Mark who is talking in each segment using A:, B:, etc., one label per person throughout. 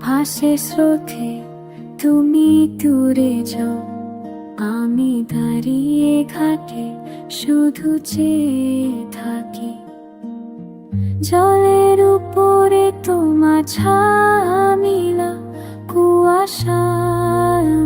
A: ভাসে স্রোতে, তুমি দূরে যাও। আমি দাঁড়িয়ে ঘাটে, শুধু চেয়ে থাকি। জলের উপরে তোমার ছামিলা কুয়াশার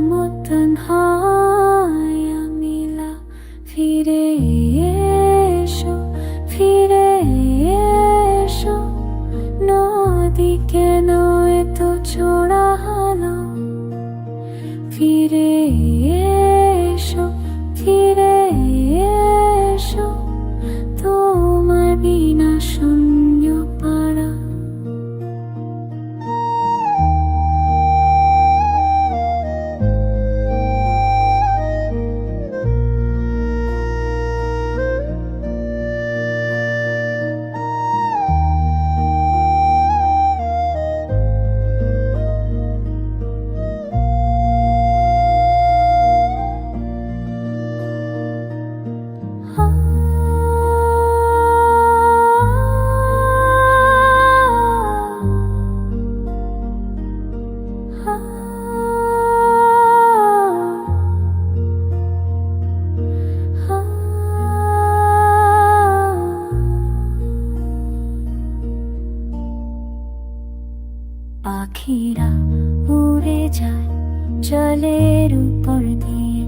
A: জলের উপর দিয়ে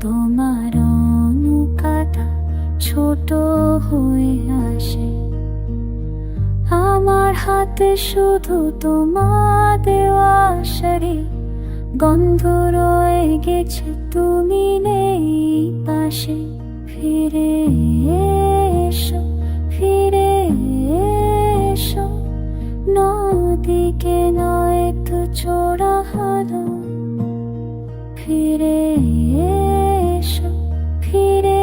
A: তোমার নৌকাটা ছোট হয়ে আসে। আমার হাতে শুধু তোমার দেওয়া শাড়ি গন্ধ রয়ে গেছে, তুমি নেই পাশে। ফিরে এসো ফিরে এসো। নদীকে নয় তো চোরা হলো ফিরে এসো ফিরে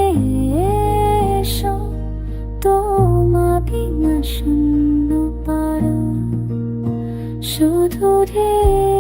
A: এসো। তোমা বিনা শূন্য পারো। শুধু রে